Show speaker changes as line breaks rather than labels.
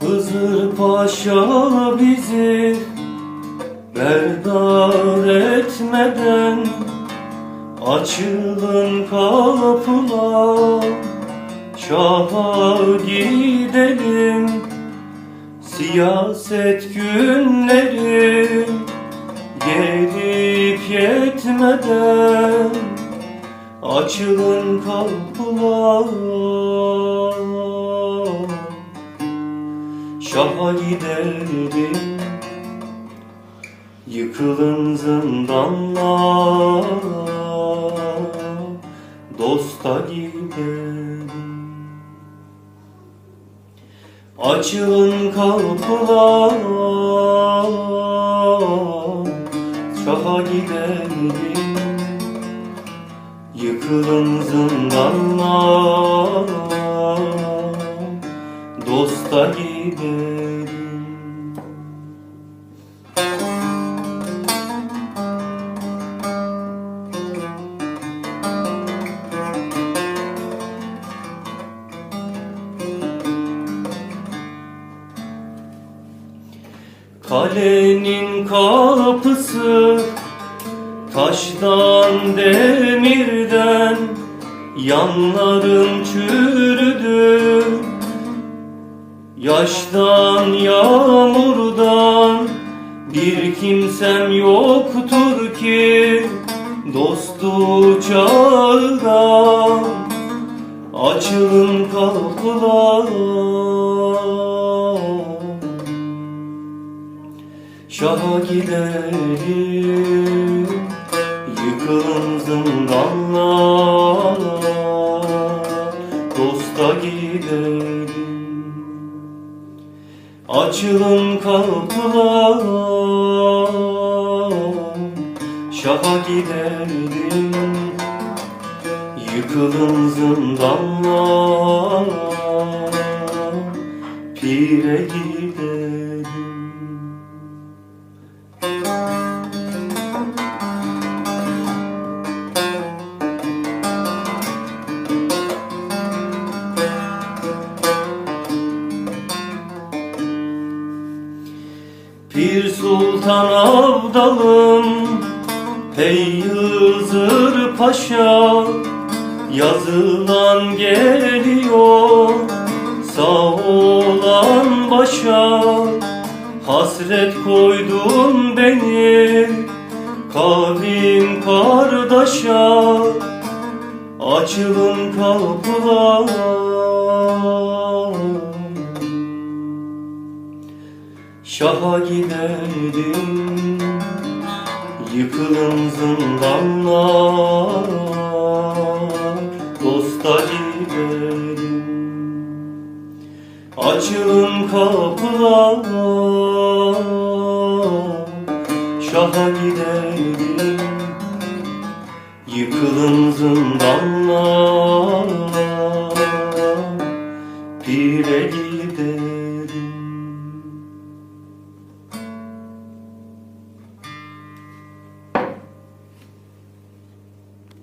Hızır Paşa bizi berdar etmeden Açılın kapılar Şaha gidelim. Siyaset günleri Gelip yetmeden Açılın kapılar Şaha gidelim Yıkılın zindanlar. Dosta gidelim Açılın kapılar. Şaha gidelim Yıkılın zindanlar. Dosta Kalenin kapısı taştan demirden Yanlarım çürüdü Yaştan yağmurdan bir kimsem yoktur ki Dostu çağıran açılın kapılar. Şaha gidelim Yıkılın zindanlar Dosta gidelim Açılın kapılar. Şaha gidelim Yıkılın zindanlar. Pire gidelim Pir Sultan Abdalım Hey Hızır Paşa. Yazılan geliyor Sağ olan başa. Hasret koydun beni Kavim kardeşa. Açılın kapılar Şaha gidelim Yıkılın zindanlar Dosta gidelim Açılın kapılar Şaha gidelim Yıkılın zindanlar